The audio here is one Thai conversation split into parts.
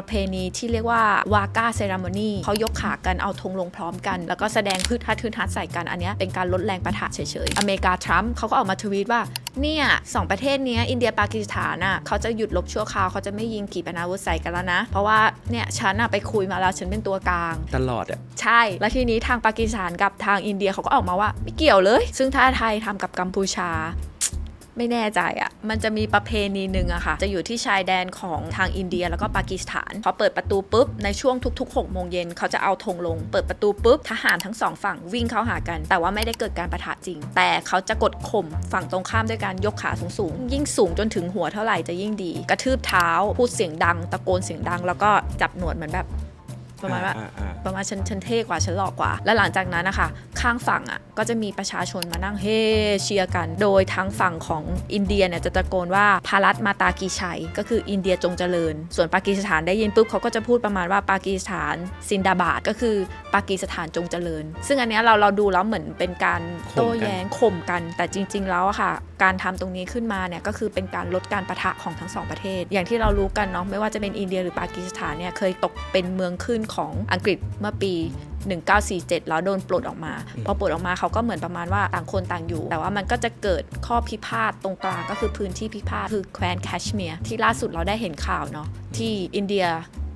ประเพณีที่เรียกว่าวาก้าเซรามอนีเขายกขากันเอาธงลงพร้อมกัน แล้วก็แสดงพืชทัดพืชทัดใส่กันอันเนี้ยเป็นการลดแรงประทะเฉยๆ อเมริกาทรัมป์เขาก็ออกมาทวีตว่าเนี่ยสองประเทศเนี้ยอินเดียปากีสถานอะเขาจะหยุดลบชั่วคราวเขาจะไม่ยิงขีปนาวุธใส่กันแล้วนะ เพราะว่าเนี่ยฉันอะไปคุยมาแล้วฉันเป็นตัวกลาง ตลอดอะใช่ แล้วทีนี้ทางปากีสถานกับทางอินเดียเขาก็ออกมาว่าไม่เกี่ยวเลย ซึ่งถ้าไทยทำกับกัมพูชา ไม่แน่ใจอะ่ะ มันจะมีประเพณีหนึ่งอะค่ะ จะอยู่ที่ชายแดนของทางอินเดียแล้วก็ปากีสถาน พอเปิดประตูปุ๊บ ในช่วงทุกๆ6โมงเย็นเขาจะเอาธงลง เปิดประตูปุ๊บ ทหารทั้งสองฝั่งวิ่งเข้าหากัน แต่ว่าไม่ได้เกิดการประทะจริง แต่เขาจะกดข่มฝั่งตรงข้ามด้วยการยกขาสูงๆ ยิ่งสูงจนถึงหัวเท่าไหร่จะยิ่งดี กระทืบเท้า พูดเสียงดัง ตะโกนเสียงดัง แล้วก็จับหนวดเหมือนแบบ ประมาณว่าอ่อ่าประมาณฉันฉันเท่กว่าฉันหล่อกว่า และหลังจากนั้นนะคะข้างฝั่งอะก็จะมีประชาชนมานั่งเฮเชียร์กัน โดยทั้งฝั่งของอินเดียเนี่ยจะตะโกนว่าพารัตมาตากีชัย ก็คืออินเดียจงเจริญ ส่วนปากีสถานได้ยินปุ๊บเขาก็จะพูดประมาณว่าปากีสถานซินดาบาดก็คือปากีสถานจงเจริญ ซึ่งอันเนี้ยเราเราดูแล้วเหมือนเป็นการโต้แย้งข่มกันแต่จริง ๆ แล้วอะค่ะการทำตรงนี้ขึ้นมาเนี่ยก็คือเป็นการลดการประทะของทั้งสองประเทศ อย่างที่เรารู้กันเนาะไม่ว่าจะเป็นอินเดียหรือปากีสถานเนี่ยเคยตกเป็นเมืองขึ้นของอังกฤษเมื่อปี 1947 แล้วโดนปลดออกมา พอปลดออกมาเขาก็เหมือนประมาณว่าต่างคนต่างอยู่ แต่ว่ามันก็จะเกิดข้อพิพาทตรงกลางก็คือพื้นที่พิพาทคือแคว้นแคชเมียร์ที่ล่าสุดเราได้เห็นข่าวเนาะที่อินเดีย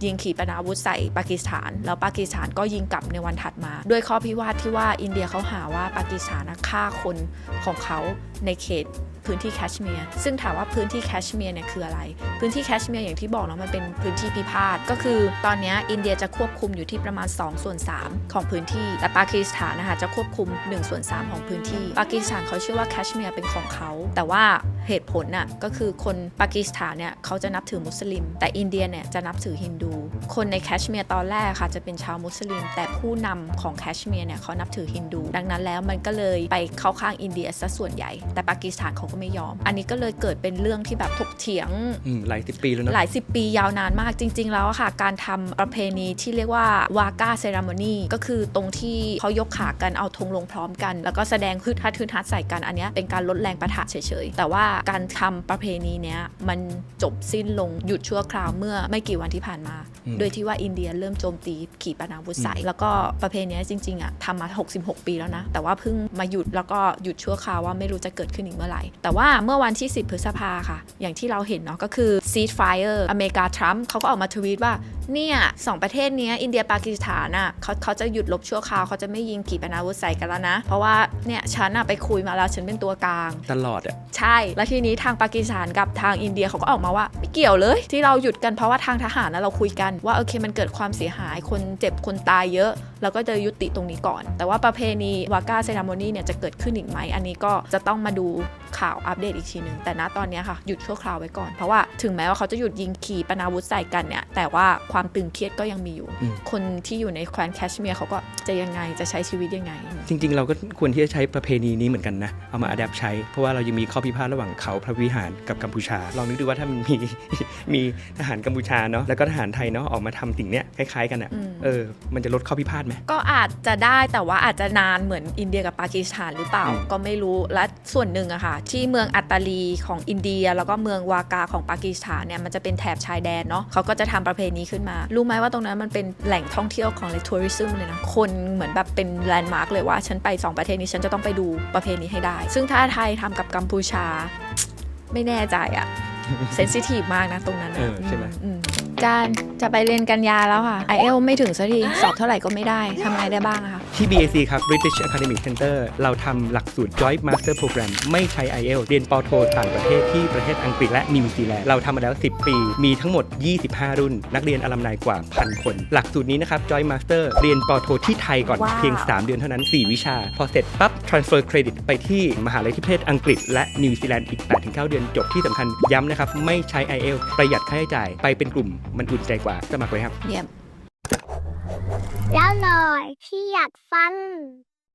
ยิงขีปนาวุธใส่ปากีสถาน แล้วปากีสถานก็ยิงกลับในวันถัดมา ด้วยข้อพิพาทที่ว่าอินเดียเขาหาว่าปากีสถานฆ่าคนของเขาในเขตพื้นที่แคชเมียร์ซึ่งถามว่าพื้นที่แคชเมียร์เนี่ยคืออะไร พื้นที่แคชเมียร์อย่างที่บอกเนาะมันเป็นพื้นที่พิพาทก็คือตอนนี้อินเดียจะควบคุมอยู่ที่ประมาณ 2 ส่วน 3 ของพื้นที่ แต่ปากีสถานนะคะจะควบคุม 1 ส่วน 3 ของพื้นที่ ปากีสถานเขาเชื่อว่าแคชเมียร์เป็นของเขา แต่ว่าเหตุผลน่ะก็คือคนปากีสถานเนี่ยเขาจะนับถือมุสลิม แต่อินเดียเนี่ยจะนับถือฮินดูคนในแคชเมียร์ตอนแรกค่ะจะเป็นชาวมุสลิม แต่ผู้นำของแคชเมียร์เนี่ยเขานับถือฮินดู ดังนั้นแล้วมันก็เลยไปเข้าข้างอินเดียซะส่วนใหญ่ แต่ปากีสถานเขาก็ไม่ยอม อันนี้ก็เลยเกิดเป็นเรื่องที่แบบถกเถียงอืมหลายสิบปีแล้วเนอะหลายสิบปียาวนานมากจริง ๆ แล้วอะค่ะ การทำประเพณีที่เรียกว่าวาก้าเซรามอนีก็คือตรงที่เขายกขากันเอาธงลงพร้อมกัน แล้วก็แสดงพืชทัดพืชทัดใส่กันอันเนี้ยเป็นการลดแรงประทะเฉยๆแต่ว่าการทำประเพณีเนี้ยมันจบสิ้นลงหยุดชั่วคราวเมื่อไม่กี่วันที่ผ่านมาอืมโดยที่ว่าอินเดียเริ่มโจมตีขีปนาวุธใส่แล้วก็ประเพณีเนี้ยจริงๆอะทำมา 66 ปีแล้วนะ แต่ว่าเพิ่งมาหยุดแล้วก็หยุดชั่วคราวว่าไม่รู้จะเกิดขึ้นอีกเมื่อไหร่ แต่ว่าเมื่อวันที่ 10 พฤษภาค่ะ อย่างที่เราเห็นเนาะก็คือ ceasefire อเมริกาทรัมป์เขาก็ออกมาทวีตว่า เนี่ยสองประเทศเนี้ยอินเดียปากีสถานอะเขาเขาจะหยุดลบชั่วคราวเขาจะไม่ยิงขีปนาวุธใส่กันแล้วนะ เพราะว่าเนี่ยฉันอะไปคุยมาแล้วฉันเป็นตัวกลาง ตลอดอะใช่ แล้วทีนี้ทางปากีสถานกับทางอินเดียเขาก็ออกมาว่า ไม่เกี่ยวเลย ที่เราหยุดกันเพราะว่าทางทหารนะเราคุยกันว่าโอเคมันเกิดความเสียหายคนเจ็บคนตายเยอะแล้วก็จะยุติตรงนี้ก่อน แต่ว่าประเพณีวาก้าเซรามอนีเนี่ยจะเกิดขึ้นอีกไหมอันนี้ก็จะต้องมาดูข่าวอัปเดตอีกทีหนึ่งแต่ณตอนเนี้ยค่ะหยุดชั่วคราวไว้ก่อน เพราะว่าถึงแม้ว่าเขาจะหยุดยิงขีปนาวุธใส่กันเนี่ยแต่ว่าความตึงเครียดก็ยังมีอยู่อืมคนที่อยู่ในแคว้นแคชเมียร์เขาก็จะยังไงจะใช้ชีวิตยังไง จริง ๆ เราก็ควรที่จะใช้ประเพณีนี้เหมือนกันนะ เอามาอัดแอปใช้ เพราะว่าเรายังมีข้อพิพาทระหว่างเขาพระวิหารกับกัมพูชา ลองนึกดูว่าถ้ามันมีมีทหารกัมพูชาเนาะแล้วก็ทหารไทยเนาะออกมาทำสิ่งเนี้ยคล้ายๆกันอะอืมเออมันจะลดข้อพิพาทไหมก็อาจจะได้แต่ว่าอาจจะนานเหมือนอินเดียกับปากีสถานหรือเปล่าอืมก็ไม่รู้และส่วนหนึ่งอะค่ะที่เมืองอัตตาลีของอินเดีย แล้วก็เมืองวากาของปากีสถานเนี่ยมันจะเป็นแถบชายแดนเนาะเขาก็จะทำประเพณีขึ้นมา รู้ไหมว่าตรงนั้นมันเป็นแหล่งท่องเที่ยวของเลยทัวริซึมเลยนะคนเหมือนแบบเป็นแลนด์มาร์กเลยว่าฉันไปสองประเทศนี้ฉันจะต้องไปดูประเพณีให้ได้ ซึ่งถ้าไทยทำกับกัมพูชา ไม่แน่ใจอะเซนซิทีฟมากนะตรงนั้นเออใช่ไหมอืม จานจะไปเรียนกันยาแล้วค่ะ i อเอลไม่ถึงสักที สอบเท่าไหร่ก็ไม่ได้ทำไงได้บ้างอะคะที่ BAC ครับ British Academic Center เราทำหลักสูตร Joint Master Program ไม่ใช้ IELTS เรียนปอโทต่างประเทศที่ประเทศอังกฤษและนิวซีแลนด์เราทำมาแล้ว 10 ปี มีทั้งหมด 25 รุ่น นักเรียนอลัมนายกว่าพันคน หลักสูตรนี้นะครับ Joint Master เรียนปอโทที่ไทยก่อนว้าวเพียง 3 เดือนเท่านั้น 4 วิชา พอเสร็จปั๊บ transfer credit ไปที่มหาลัยที่ประเทศอังกฤษ และนิวซีแลนด์อีก 8-9 เดือนจบที่สำคัญย้ำนะครับไม่ใช้ IELTS ประหยัดค่าใช้จ่ายไปเป็นกลุ่ม มันอุ่นใจกว่าสมัครเลยครับ เยี่ยม แล้วหน่อยที่อยากฟัง